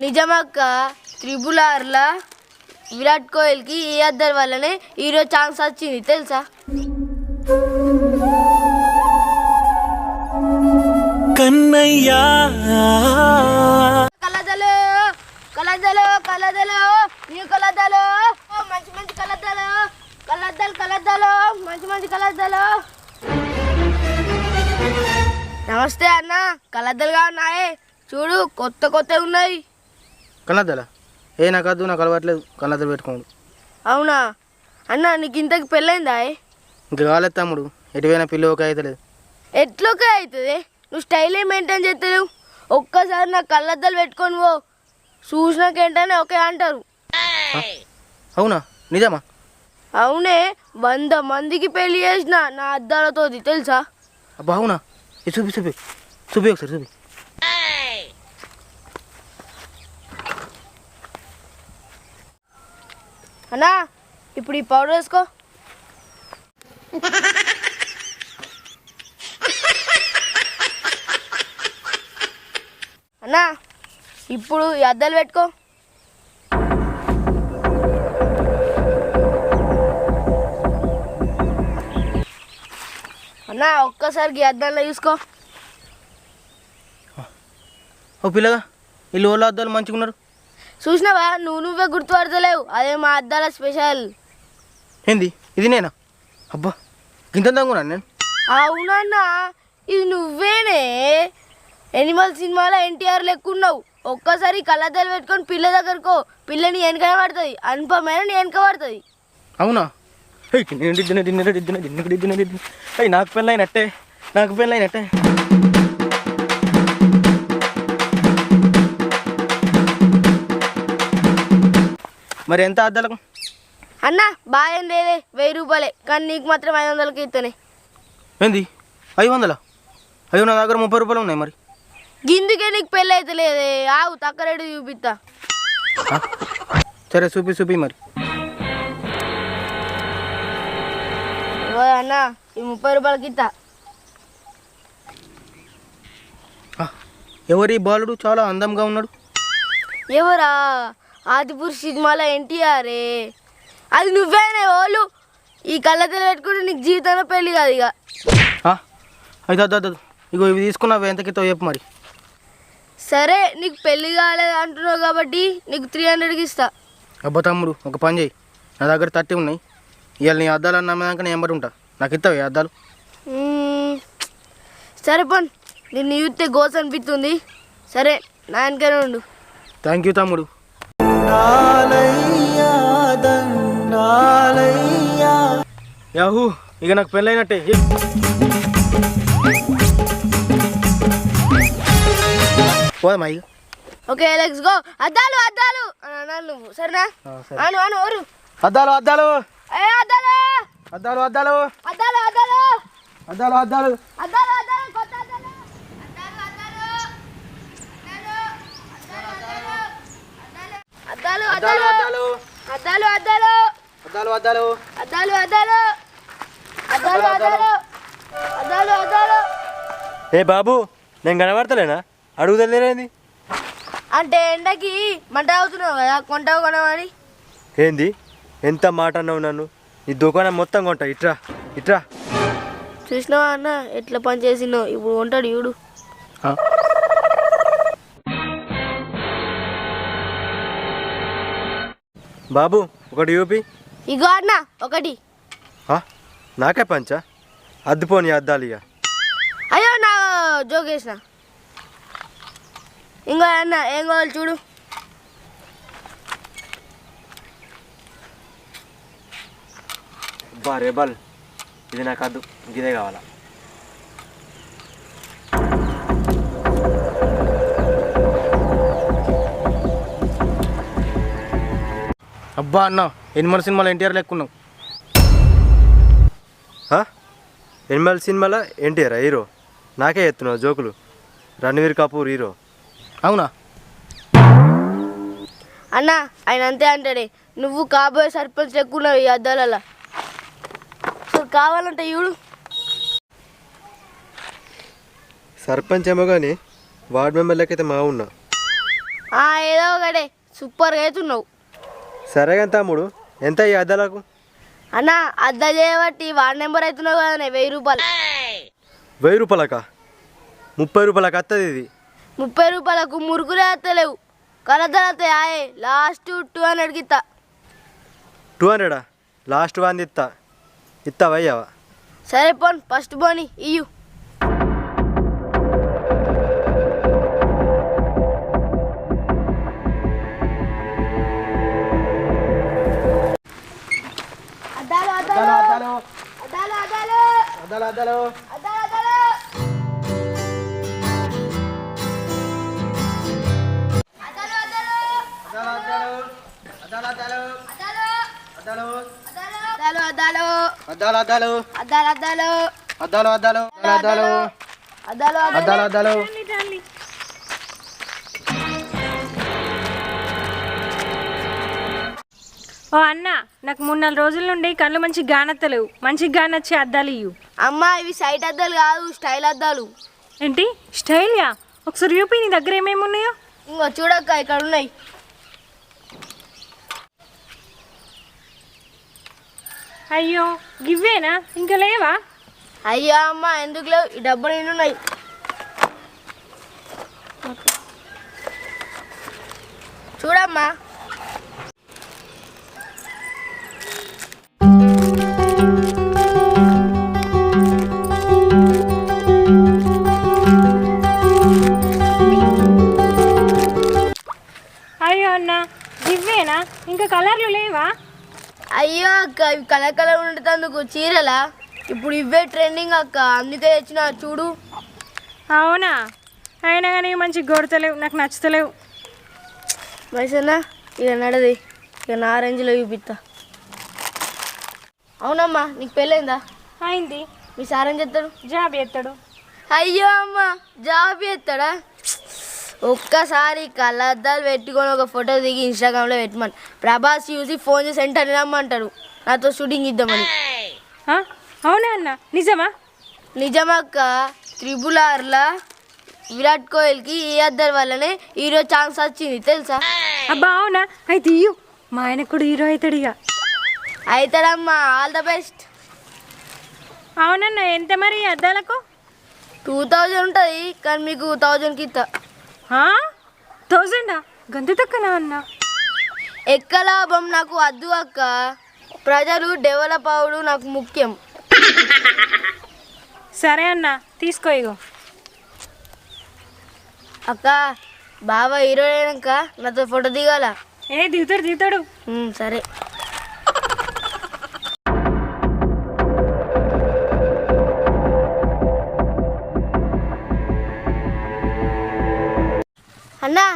నిజమక్క triple ఆర్లా Virat కోహ్లీకి ఈ అద్దరు వల్లనే ఈరోజు ఛాన్స్ వచ్చింది తెలుసా? కన్నయ్యా! కలదలు కలదలు కలదలు నీ కలదలు మంచి మంచి కలదలు కలద్దలు కలద్దలు మంచి మంచి కలద్దలు నమస్తే అన్న కలద్దలుగా ఉన్నాయి. చూడు కొత్త కొత్త ఉన్నాయి. కన్నద్దలా? ఏ నాకు వద్దు నాకు అలవాట్లేదు. కన్నద్దలు పెట్టుకోండు అవునా? అన్న నీకు ఇంతకు పెళ్ళైందా ఇంకా కాలేదు తమ్ముడు. ఎటువైనా పిల్లి ఒక అవుతలేదు ఎట్లోకే అవుతుంది నువ్వు స్టైలే మెయింటైన్ చేస్తలేవు? ఒక్కసారి నా కళ్ళద్దాలు పెట్టుకొని పో. చూసినాక ఏంటనే ఓకే అంటారు. అవునా? నిజమా? అవునే వంద మందికి పెళ్ళి చేసిన నా అద్దాలతోది తెలుసా? అబ్బా అవునా? చూపి చూపి. చూపి ఒకసారి చూపి. అన్నా ఇప్పుడు ఈ పౌడర్ వేసుకో. అన్నా ఇప్పుడు ఈ అద్దాలు పెట్టుకో. అన్నా ఒక్కసారికి అద్దంలో అద్దాల్లో చూసుకో. ఓ పిల్లగా వీళ్ళు ఓళ్ళ అద్దాలు మంచిగా ఉన్నారు చూసినావా? నువ్వు నువ్వే గుర్తుపడతలేవు. అదే మా అద్దాల స్పెషల్. ఏంది? ఇది నేనా? అబ్బా తగ్గున్నాను నేను. అవునన్నా ఇది నువ్వేనే. ఎనిమల్ సినిమాలో ఎన్టీఆర్ లెక్కున్నావు. ఒక్కసారి కళ్ళద్దాలు పెట్టుకొని పిల్ల దగ్గరకో పిల్లని వెనక పడుతుంది. అనుపమైన వెనక పడుతుంది. అవునా? నాకు పెళ్ళైనట్టే నాకు పెళ్ళైనట్టే. మరి ఎంత అద్దాలకు? అన్న బాగా లేదే వెయ్యి రూపాయలే. కానీ నీకు మాత్రం ఐదు వందలకి ఇస్తానే ఏంది? ఐదు వందలా? అయ్యో నా దగ్గర ముప్పై రూపాయలు ఉన్నాయి మరి. గిందుకే నీకు పెళ్ళి అయితే లేదే. ఆవు తక్కువ రేటు చూపిస్తా? సరే చూపి చూపి మరి. ఓ అన్న ఈ ముప్పై రూపాయలకి ఇస్తా ఎవరి బాలుడు చాలా అందంగా ఉన్నాడు? ఎవరా? ఆదిపూర్ సినిమాలో ఎన్టీఆరే. అది నువ్వేనే ఓలు. ఈ కళ్ళతలు పెట్టుకుంటే నీకు జీవితంలో పెళ్ళి కాదు ఇక. అయితే అద్దు ఇగో ఇవి తీసుకున్నావు ఎంతకితో చెప్పు మరి. సరే నీకు పెళ్ళి కాలేదు అంటున్నావు కాబట్టి నీకు త్రీ హండ్రెడ్కి ఇస్తా. అబ్బా తమ్ముడు ఒక పని చేయి. నా దగ్గర థర్టీ ఉన్నాయి. ఇవాళ నీ అద్దాలు అన్నదాక నేను ఎంబడి ఉంటా. నాకు ఇస్తావు అద్దాలు. సరే పన్. నిన్ను చూస్తే గోస్ అనిపిస్తుంది సరే నా వెనకనే ఉండు. థ్యాంక్ యూ తమ్ముడు. యాహూ ఇక నాకు పెళ్ళైనట్టే. ఏ. పోదామా ఇక. Okay let's go. అద్దాలు అద్దాలు. అని అన్నాను నువ్వు సరేనా. అను అను ఓరు. అద్దాలు అద్దాలు. ఏ అద్దాలు? అద్దాలు అద్దాలు. అద్దాలు అద్దాలు. అద్దాలు అద్దాలు. అద్దాలు అద్దాలు కొత్త అద్దాలు అద్దాలు అద్దాలు అద్దాలు. అద్దాలు అద్దాలు. అద్దాలు అద్దాలు. అద్దాలు అద్దాలు. అద్దాలు అద్దాలు అద్దాలు. అద్దాలు. ఏ బాబు నేను కనబడతలేనా? అడుగుతలేనేది అంటే ఎండకి మంట అవుతున్నావు కదా కొంటావు కొనమని ఏంది? ఎంత మాట అన్నావు నన్ను? ఈ దుకాణం మొత్తం కొంటా ఇట్రా ఇట్రా. చూసినావా అన్న ఎట్లా పని చేసినావు ఇప్పుడు ఉంటాడు చూడు బాబు ఒకటి చూపి ఇగో అన్న ఒకటి. నాకే పంచా? అద్దుపోని అద్దాలు ఇక అయ్యో నా జోక్ వేసిన ఇంకో అన్న ఏం కావాలి చూడు. బా రేబల్. ఇది నాకు అద్దు. ఇదే కావాలా? అబ్బా అన్న ఎనిమల్ సినిమాలో ఎన్టీఆర్ లెక్కున్నావు? ఎనిమల్ సినిమాలో ఎన్టీఆర్ హీరో? నాకే ఎత్తున్నావు జోకులు. రణవీర్ కపూర్ హీరో. అవునా? అన్న ఆయన అంతే అంటాడే. నువ్వు కాబోయే సర్పంచ్ ఎక్కున్నావు ఈ అద్దాలలో అసలు కావాలంటే చూడు సర్పంచ్ ఏమో కానీ వార్డ్ మెంబర్ లెక్కైతే మా ఉన్నా ఆ, ఏదో ఒకటే. సూపర్గా అవుతున్నావు సరే కానీ తమ్ముడు ఎంత ఈ అద్దాలకు? అన్న అద్ద చేయబట్టి వార్డ్ నెంబర్ అవుతున్నావు కదా వెయ్యి రూపాయలు. వెయ్యి రూపాయలకా? ముప్పై రూపాయలకి వస్తుంది ఇది. ముప్పై రూపాయలకు మురుకులే వస్తలేవు కలద్దలు ఆయే లాస్ట్ టూ హండ్రెడ్కి ఇస్తా టూ హండ్రెడా? లాస్ట్ వన్ ఇస్తా ఇస్తావయ్యావా సరే పోన్ ఫస్ట్ పోని ఇయ్యు. Adala, adala. Adala, adala. Adalo, adalo. Adalo, adalo. Adalo, adalo. Adalo. Adalo. Adalo, adalo. Adalo, adalo. Adalo, adalo. Adalo, adalo. Adalo, adalo. Adalo, adalo. Adalo, adalo. ఓ అన్న నాకు మూడు నాలుగు రోజుల నుండి కళ్ళు మంచి గానత్తలేవు మంచి గానొచ్చే అద్దాలు ఇయ్యు. అమ్మ ఇవి సైట్ అద్దాలు కాదు స్టైల్ అద్దాలు. ఏంటి? స్టైల్యా ఒకసారి యూపీ నీ దగ్గర ఏమేమి ఉన్నాయో? ఇంకో చూడక్క ఇక్కడ ఉన్నాయి. అయ్యో గివ్వేనా? ఇంకా లేవా? అయ్యో అమ్మ ఎందుకు లేవు? ఈ డబ్బులు నిండు ఉన్నాయి? చూడమ్మా. గివ్వేనా ఇంకా కలర్లు లేవా? అయ్యో అక్క ఇవి కలర్ కలర్ ఉండేందుకు చీరలా? ఇప్పుడు ఇవే ట్రెండింగ్ అక్క అందుకే తెచ్చిన చూడు. అవునా? అయినా కానీ మంచి కొడతలేవు నాకు నచ్చుతలేవు. మైసన్నా ఇక నడది ఇక నా రేంజ్లో చూపిస్తా అవునమ్మా నీకు పెళ్ళైందా? అయింది. మీ సార్ ఏం చెప్తాడు జాబ్ ఎత్తాడు అయ్యో అమ్మ జాబ్ చేస్తాడా? ఒక్కసారి కళ్ళద్దాలు పెట్టుకొని ఒక ఫోటో దిగి ఇన్స్టాగ్రామ్లో పెట్టమని. ప్రభాస్ చూసి ఫోన్ చేసి వెంటనే రమ్మంటాడు నాతో షూటింగ్ ఇద్దామని. ఆ? అవునా అన్న. నిజమా? నిజమక్క త్రిబుల్ ఆర్లా విరాట్ కోహ్లీకి ఈ అద్దరి వల్లనే హీరో ఛాన్స్ వచ్చింది తెలుసా? అబ్బా అవునా? అయితే ఇయ్యు మా ఆయన కూడా హీరో అవుతాడు ఇక. అవుతాడమ్మా. All the best. అవునన్న ఎంత మరి ఈ అద్దాలకు? టూ థౌజండ్ ఉంటుంది కానీ మీకు థౌజండ్కి ఇస్తా. థౌజండా? గంత తక్కువనా అన్న? ఎక్క లాభం నాకు వద్దు అక్క. ప్రజలు డెవలప్ అవడం నాకు ముఖ్యం. సరే అన్న తీసుకో ఇగో. అక్క బాబా హీరో అయినాక నాతో ఫోటో దిగాల. ఏ దిగుతాడు దిగుతాడు. సరే.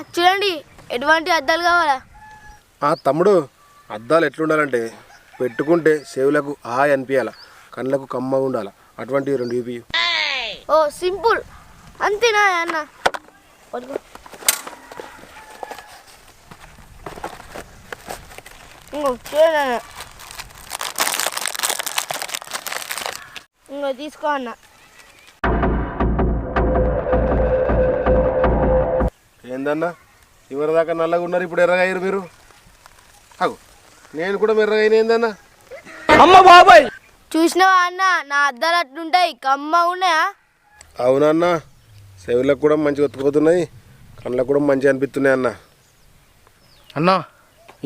చూడండి ఎటువంటి అద్దాలు కావాలా? ఆ తమ్ముడు అద్దాలు ఎట్లుండాలంటే పెట్టుకుంటే చెవులకు ఆ అనిపించాల కళ్ళకు కమ్మగా ఉండాల అటువంటి రెండు యూపీ ఓ సింపుల్. అంతేనా అన్న. అన్న ఇంకో తీసుకో అన్న. ఏందన్నా? చివరి దాకా నల్లగా ఉన్నారు ఇప్పుడు ఎర్రగా అయ్యారు మీరు? అగు నేను కూడా మెర్రగా అయిన ఏందన్నా చూసినావా అన్న? నా అద్దాలు అట్లుంటాయి. కమ్మ ఉన్నాయా? అవునన్నా చెవులకు కూడా మంచిగా ఒత్తుకుపోతున్నాయి. కళ్ళకు కూడా మంచిగా అనిపిస్తున్నాయి అన్న. అన్న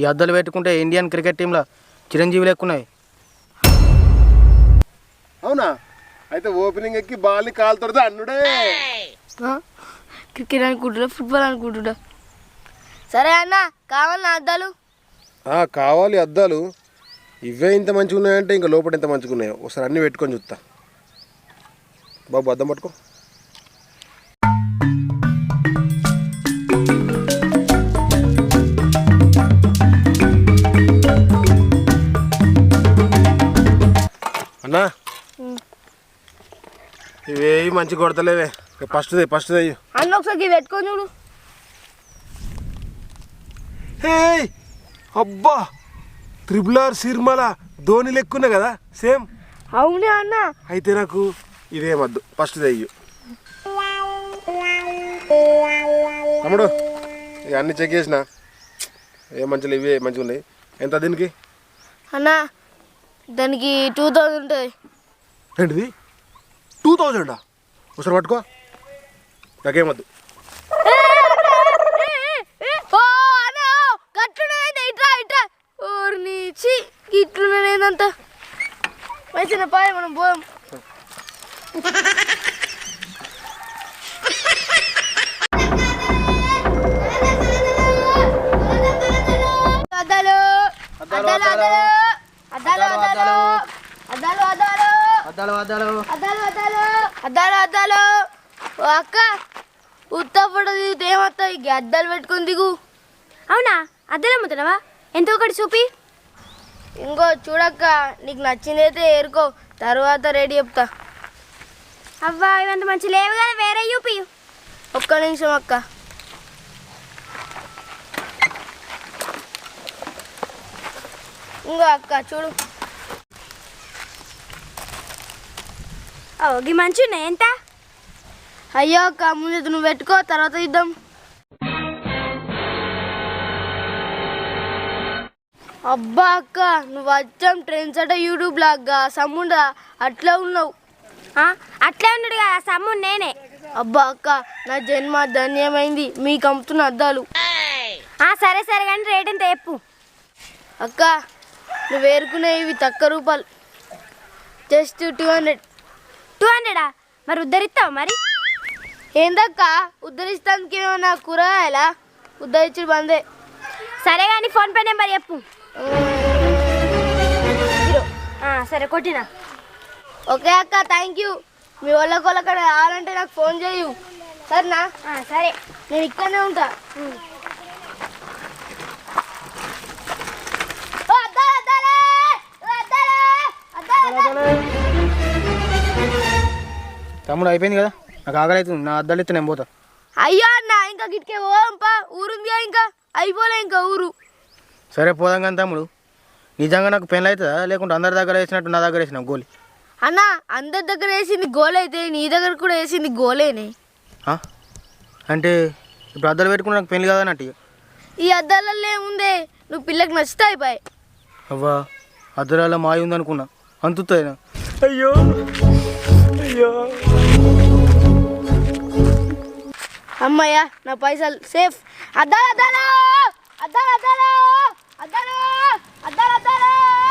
ఈ అద్దాలు పెట్టుకుంటే ఇండియన్ క్రికెట్ టీంలో చిరంజీవి లెక్కున్నాయి. అవునా? అయితే ఓపెనింగ్ ఎక్కి బాల్ని కాలుతుంది అన్నుడే? క్రికెట్ అనుకుంటున్నా ఫుట్బాల్ అనుకుంటున్నా సరే అన్న కావాలి అద్దాలు? కావాలి అద్దాలు. ఇవే ఇంత మంచిగా ఉన్నాయంటే ఇంకా లోపల ఎంత మంచిగా ఉన్నాయో. ఒకసారి అన్నీ పెట్టుకొని చూస్తా. బాబు అద్దం పట్టుకో. అన్నా ఇవేవి మంచి కొడతలేవే. ఫస్ట్ ఫస్ట్ అయ్యి అన్న ఒకసారి ఇవి పెట్టుకొని చూడు. హే అబ్బా! త్రిబుల్ ఆర్ సిర్మల ధోని లెక్కున్నా కదా సేమ్. అవునే అన్న. అయితే నాకు ఇదే మద్దు ఫస్ట్ అయ్యు తమ్ముడు ఇక అన్ని చెక్ చేసిన. ఏ మంచిగా ఇవే మంచిగా ఉన్నాయి? ఎంత దీనికి? అన్న దానికి టూ థౌజండ్ ఉంటుంది ఏంటిది? టూ థౌజండా? ఒకసారి పట్టుకో. నాకేమద్దు. పాయ మనం పోదాం. అద్దాలు అద్దాలు అద్దాలు అద్దాలు. అద్దాలు. అద్దాలు అద్దాలు అద్దాలు. అద్దాలు. అద్దాలు అద్దాలు. అద్దాలు అక్క. ఉత్త ఫోటో దిగితే ఏమత్తాయి ఈ అద్దాలు పెట్టుకొని దిగు. అవునా? అద్దెలు అమ్ముతున్నావా? ఎంత ఒకటి చూపి. ఇంకో చూడక్క నీకు నచ్చిందైతే ఏరుకో. తర్వాత రెడీ చెప్తా. అవ్వా ఇవంత మంచి లేవు కదా వేరే చూపి. ఒక్క నిమిషం అక్క. ఇంకో అక్క చూడు. ఓ, గి మంచి ఉన్నాయి ఎంత? అయ్యో అక్క ముందు నువ్వు పెట్టుకో తర్వాత ఇద్దాం. అబ్బా అక్క నువ్వు వచ్చాం ట్రెండ్స్ అట యూట్యూబ్ లాగా సమ్ముండా అట్లా ఉన్నావు. ఆ, అట్లే ఉన్నాడు కదా సమ్ము నేనే. అబ్బా అక్క నా జన్మ ధన్యమైంది. మీకు అమ్ముతున్న అద్దాలు. ఆ సరే సరే కానీ రేట్ ఎంత చెప్పు. అక్క నువ్వు ఏరుకునే ఇవి తక్కువ రూపాయలు. Just two hundred. టూ హండ్రెడా? మరి ఉద్ధరిస్తావా మరి? ఏందక్క? ఉద్ధరిస్తానికి ఏమన్నా కూరగాయలా? ఉద్ధరించుడు బందే సరే కానీ ఫోన్ పే నెంబర్ చెప్పు. ఆ, సరే కొట్టినా. ఓకే అక్క థ్యాంక్ యూ మీ వాళ్ళకి వాళ్ళక్కడ కావాలంటే నాకు ఫోన్ చేయు. సరేనా? ఆ, సరే. నేను ఇక్కడనే ఉంటా. ఓ, అద్దాలు, అద్దాలు! ఓ, అద్దాలు! అద్దాలు, అద్దాలు! తమ్ముడు అయిపోయింది కదా? నాకు ఆకలి అవుతుంది నా అద్దాలు నేను పోతా. అయ్యో అన్న ఇంకా గిట్కే పోదాంపా ఊరుందిగా ఇంకా? అయిపోలే ఇంకా ఊరు. సరే పోదాం కానీ తమ్ముడు. నిజంగా నాకు పెళ్ళి అవుతుందా? లేకుంటే అందరి దగ్గర వేసినట్టు నా దగ్గర వేసిన గోలి? అన్న అందరి దగ్గర వేసింది గోల్ అయితే నీ దగ్గర కూడా వేసింది గోలేనే? అంటే ఇప్పుడు అద్దాలు పెట్టుకుని నాకు పెళ్ళి కాదన్నట్టు ఇక. ఈ అద్దాలలో ఏముందే నువ్వు పిల్లకి నచ్చితే అయిపోయి అవ్వా అద్దరాల మాయ ఉందనుకున్నా. అంతుతుంది అయ్యో అయ్యో. అమ్మయ్య నా పైసలు సేఫ్. అద్దాలు అద్దాలు అద్దాలు అద్దాలు అద్దాలు అద్దాలు అద్దాలు.